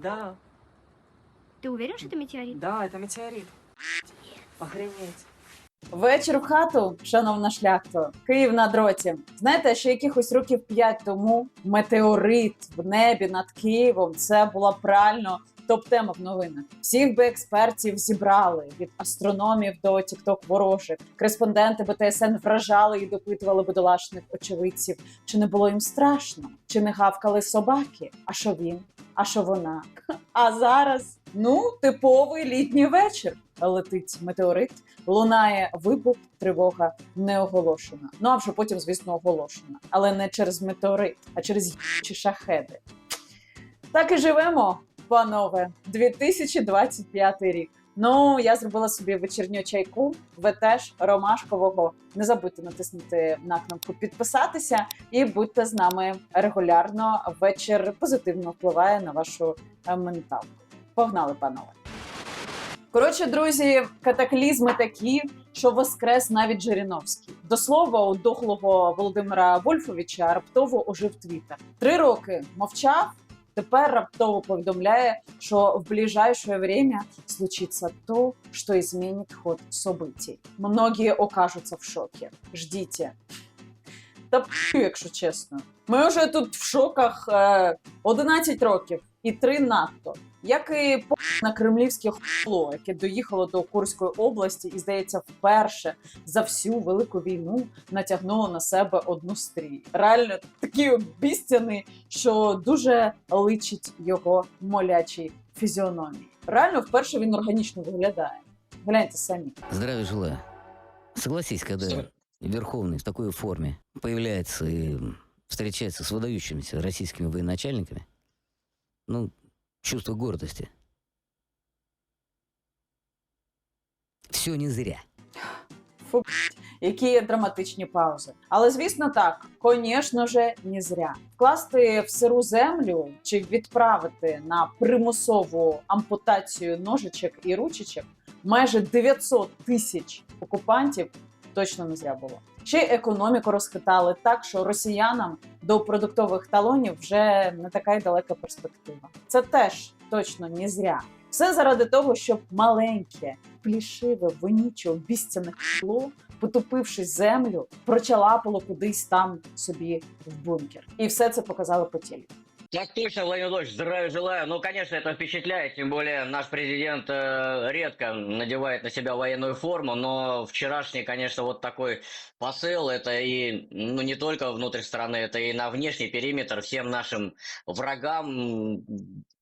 Да, Ты уверен, что это метеорит? да, это метеорит. Охренеть. Вечір в хату, шановна шляхто, Київ на дроті. Знаєте, ще якихось років п'ять тому метеорит в небі над Києвом це була правильно топ-тема в новинах. Всіх би експертів зібрали від астрономів до тікток ворожих. Кореспонденти БТСН вражали і допитували бідолашних очевидців, чи не було їм страшно, чи не гавкали собаки. А що він? А що вона? А зараз ну типовий літній вечір. Летить метеорит, лунає вибух, тривога не оголошена. Ну а вже потім, звісно, оголошена. Але не через метеорит, а через їбучі шахеди. Так і живемо, панове. 2025 рік. Ну, я зробила собі вечірню чайку, ви теж ромашкового. Не забудьте натиснути на кнопку підписатися і будьте з нами регулярно. Вечір позитивно впливає на вашу е, менталку. Погнали, панове. Коротше, друзі, катаклізми такі, що воскрес навіть Жириновський. До слова, у дохлого Володимира Вольфовича раптово ожив твіттер. Три роки мовчав. Тепер раптово повідомляє, що в ближайшее время случится то, что изменит ход событий. Многие окажуться в шокі. Ждіть. Та п***, якщо чесно. Ми вже тут в шоках е, 11 років і три надто. Як і п*** на кремлівське хуйло, яке доїхало до Курської області і, здається, вперше за всю велику війну натягнуло на себе одну стрій. Реально такий обіцяний, що дуже личить його молячій фізіономії. Реально, вперше він органічно виглядає. Гляньте самі. Здравия желаю. Согласись, когда Верховный в такой форме появляется и встречается с выдающимися российскими военачальниками, ну, чувство гордости. Все не зря. Фу, які драматичні паузи. Але звісно, так, звісно же, не зря. Вкласти в сиру землю чи відправити на примусову ампутацію ножичок і ручечок майже 900 тисяч окупантів точно не зря було. Ще й економіку розхитали так, що росіянам до продуктових талонів вже не така й далека перспектива. Це теж точно не зря. Все заради того, щоб маленьке, плішиве, вонюче, обіцяне хло, потопивши землю, прочалапало кудись там собі в бункер. І все це показали по тілі. Так точно, Владимир Владимирович, здравия желаю. Ну, конечно, это впечатляет, тем более наш президент э, редко надевает на себя военную форму, но вчерашний, конечно, вот такой посыл, это и, ну, не только внутрь страны, это и на внешний периметр всем нашим врагам.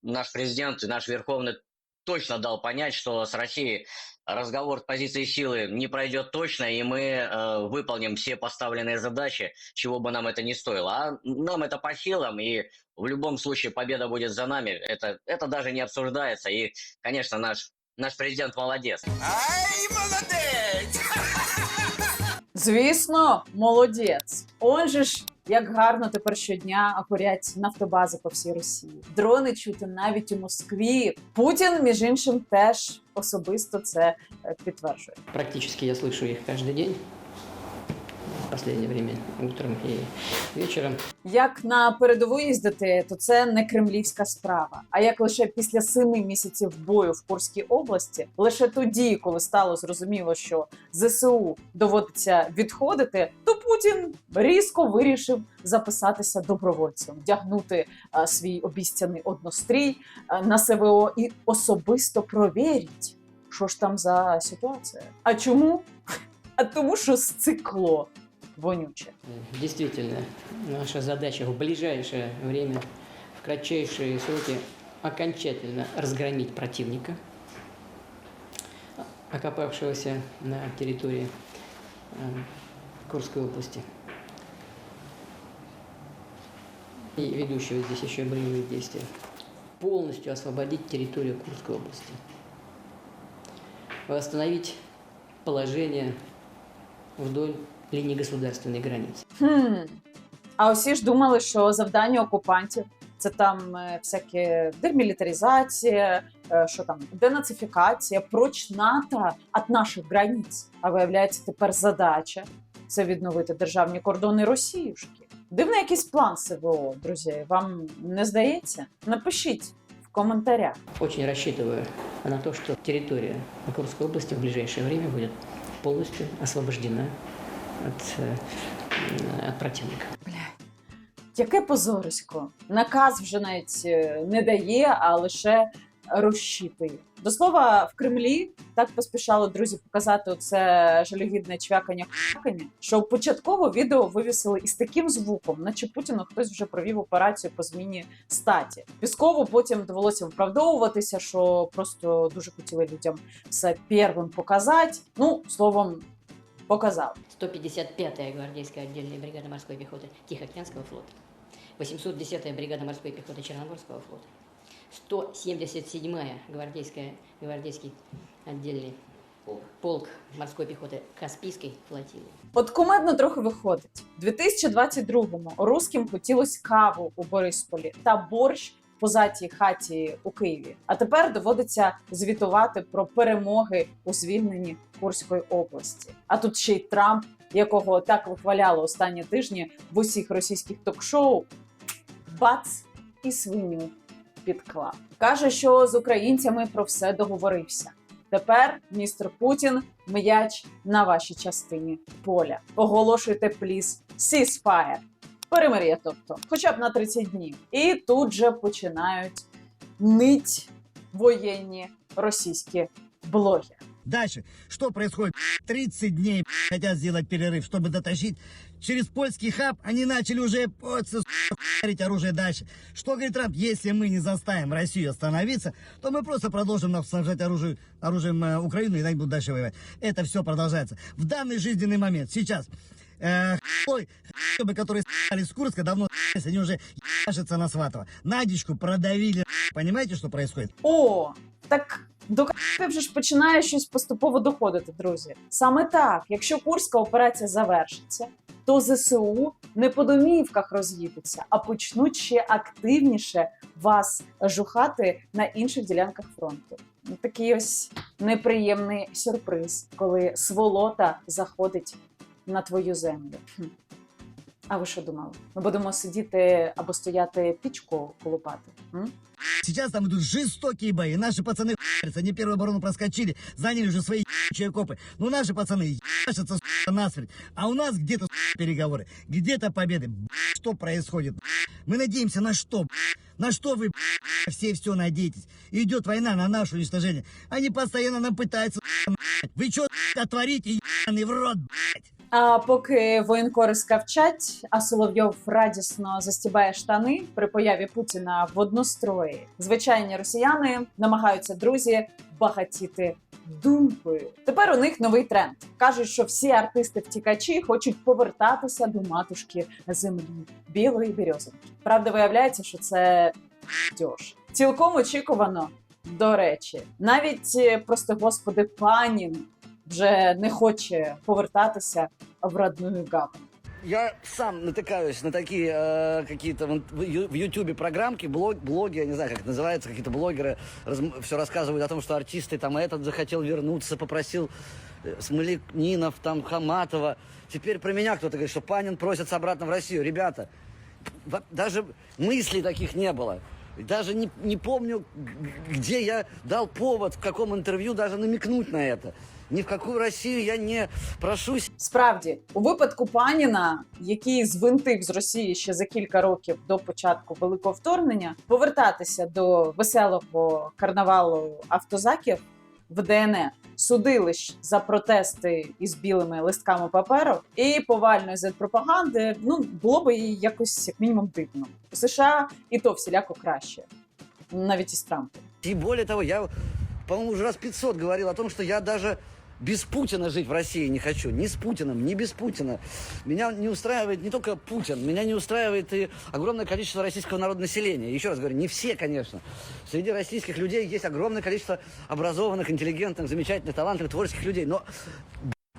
Наш президент и наш Верховный точно дал понять, что с Россией разговор с позиции силы не пройдет точно, и мы э, выполним все поставленные задачи, чего бы нам это ни стоило. А нам это по силам, и в любом случае победа будет за нами. Это, это даже не обсуждается. И, конечно, наш, наш президент молодец. Звісно, молодець. Он же ж як гарно тепер щодня горять нафтобази по всій Росії. Дрони чути навіть у Москві. Путін, між іншим, теж особисто це е, підтверджує. Практически я слышу их каждый день. В последнее время, утром и вечером. Як на передову їздити, то це не кремлівська справа. А як лише після семи місяців бою в Курській області, лише тоді, коли стало зрозуміло, що ЗСУ доводиться відходити, то Путін різко вирішив записатися добровольцем, вдягнути а, свій обіцяний однострій а, на СВО і особисто провірить, що ж там за ситуація. А чому? А тому, що сцикло вонюче. Э, Действительно, наша задача в ближайшее время, в кратчайшие сроки, окончательно разгромить противника, окопавшегося на территории э, Курской области и ведущего здесь еще боевые действия. Полностью освободить территорию Курской области. Восстановить положение вдоль линии государственной границы. Хм. А усі ж думали, що завдання окупантів це там е, всяке демілітаризація, е, що там денацифікація, проч НАТО від наших границь. А виявляється, тепер задача це відновити державні кордони Росіюшки. Дивний якийсь план СВО, друзі. Вам не здається? Напишіть в коментарях. Очень рассчитываю на то, что территория Курской области в ближайшее время будет полностью освобождена от, от противника. Яке позорисько. Наказ вже навіть е, не дає, а лише розчитує. До слова, в Кремлі так поспішали друзі показати оце жалюгідне чвякання хакання, що початково відео вивісили із таким звуком, наче Путіну хтось вже провів операцію по зміні статі. Пісково потім довелося виправдовуватися, що просто дуже хотіли людям все первим показати. Ну, словом, показав. 155-я гвардейская отдельная бригада морской пехоты Тихоокеанского флота, 810-я бригада морской пехоты Черноморского флота, 177-я гвардейская, гвардейский отдельный полк морской пехоты Каспийской флотилии. От кумедно трохи виходить. У 2022-му русським хотілось каву у Борисполі та борщ в позатій хаті у Києві. А тепер доводиться звітувати про перемоги у звільненні Курської області. А тут ще й Трамп, якого так вихваляли останні тижні в усіх російських ток-шоу. Бац і свиню підклав. Каже, що з українцями про все договорився. Тепер містер Путін м'яч на вашій частині поля. Оголошуйте пліс ceasefire Перемир'я, тобто, хоча б на 30 днів. І тут же починають нить воєнні російські блогери. Дальше. Что происходит? 30 дней хотят сделать перерыв, чтобы дотащить. Через польский хаб они начали уже вот, с- говорить оружие дальше. Что говорит Трамп? Если мы не заставим Россию остановиться, то мы просто продолжим нам снабжать оружие, оружием э, Украину и они будут дальше воевать. Это все продолжается. В данный жизненный момент, сейчас, э, хуй, чтобы которые с***ли с Курска, давно с***лись, они уже ебашатся на Сватово. Надечку продавили. Понимаете, что происходит? О, так до КП вже ж починає щось поступово доходити, друзі. Саме так, якщо курська операція завершиться, то ЗСУ не по домівках роз'їдуться, а почнуть ще активніше вас жухати на інших ділянках фронту. Ну, Такий ось неприємний сюрприз, коли сволота заходить на твою землю. Хм. А ви що думали? Ми будемо сидіти або стояти пічку колупати? М? Сейчас там идут жестокие бои. Наши пацаны хуярятся. Они первую оборону проскочили, заняли уже свои ебучие окопы. Но наши пацаны ебашатся сука, насмерть. А у нас где-то сука, переговоры, где-то победы. Б***ь, Что происходит? б***ь? Мы надеемся на что? б***ь? На что вы б***ь, все все надеетесь? Идет война на наше уничтожение. Они постоянно нам пытаются сука, нахать. Вы что отворите, ебаный в рот, блядь? А поки воєнкори скавчать, а Соловйов радісно застібає штани при появі Путіна в однострої. Звичайні росіяни намагаються друзі багатіти думкою. Тепер у них новий тренд. кажуть, що всі артисти-втікачі хочуть повертатися до матушки землі білої березовки. Правда, виявляється, що це дьош. Цілком очікувано. До речі, навіть е, просто господи панін вже не хоче повертатися в родную гавань. Я сам натыкаюсь на такие э, какие-то в, в ю- в Ютубе программки, блог, блоги, я не знаю, как это называется, какие-то блогеры все рассказывают о том, что артисты, там, этот захотел вернуться, попросил э, Смоленинов, там, Хаматова. Теперь про меня кто-то говорит, что Панин просится обратно в Россию. Ребята, во- даже мыслей таких не было. Даже не, не помню, где я дал повод, в каком интервью даже намекнуть на это. Ні в яку Росію я не прошусь. Справді, у випадку паніна, який звинтив з Росії ще за кілька років до початку великого вторгнення, повертатися до веселого карнавалу автозаків в ДНР судили за протести із білими листками паперу і повальної з пропаганди. ну було би їй якось як мінімум дивно. У США і то всіляко краще, навіть із Трампом. І більше того, я, по-моєму, вже раз 500 говорив о том, що я даже без Путина жить в России не хочу. Ни с Путиным, ни без Путина. Меня не устраивает не только Путин, меня не устраивает и огромное количество российского народного населения. Еще раз говорю, не все, конечно. Среди российских людей есть огромное количество образованных, интеллигентных, замечательных, талантливых, творческих людей. Но,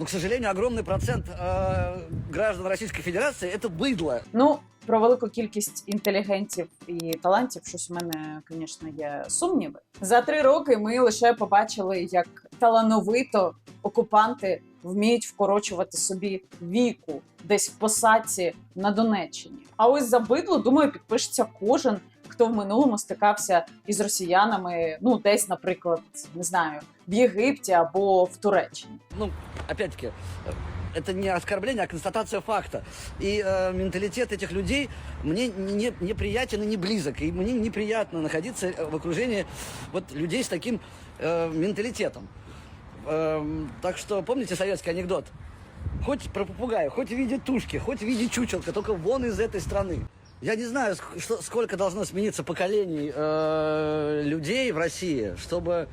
но к сожалению, огромный процент э, граждан Российской Федерации – это быдло. Ну, про велику кількість інтелігентів і талантів, щось у мене, звісно, є сумніви. За три роки ми лише побачили, як талановито окупанти вміють вкорочувати собі віку десь в посадці на Донеччині. А ось за бидло, думаю, підпишеться кожен, хто в минулому стикався із росіянами, ну десь, наприклад, не знаю, в Єгипті або в Туреччині. Ну, опять-таки, э, это не оскорбление, а констатация факта. И э, менталитет этих людей мне не, неприятен и не близок. И мне неприятно находиться э, в окружении вот людей с таким э, менталитетом. Эм, так что помните советский анекдот? Хоть про попугая, хоть в виде тушки, хоть в виде чучелка, только вон из этой страны. Я не знаю, ск- что, сколько должно смениться поколений э, людей в России, чтобы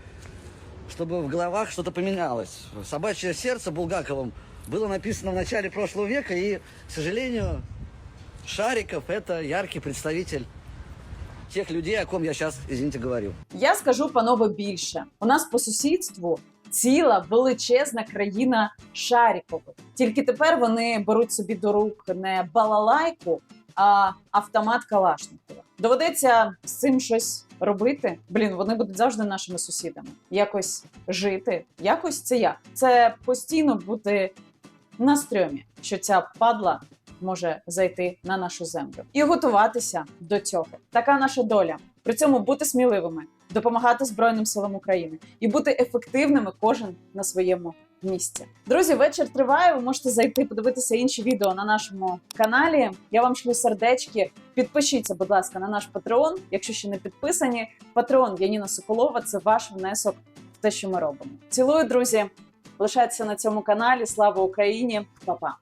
чтобы в головах что-то поменялось. «Собачье сердце» Булгаковым было написано в начале прошлого века, и, к сожалению, Шариков – это яркий представитель тех людей, о ком я сейчас, извините, говорю. Я скажу панове більше. У нас по сусідству ціла величезна країна Шарікових. Тільки тепер вони беруть собі до рук не балалайку, а автомат Калашникова. Доведеться з цим щось робити. Блін, вони будуть завжди нашими сусідами. Якось жити. Якось це як? Це постійно бути на стрьомі, що ця падла може зайти на нашу землю і готуватися до цього. Така наша доля. При цьому бути сміливими, допомагати Збройним силам України і бути ефективними кожен на своєму місці. Друзі, вечір триває. Ви можете зайти подивитися інші відео на нашому каналі. Я вам шлю сердечки. Підпишіться, будь ласка, на наш Patreon, якщо ще не підписані. Patreon Яніна Соколова це ваш внесок в те, що ми робимо. Цілую, друзі. Лишайтеся на цьому каналі. Слава Україні! Па-па!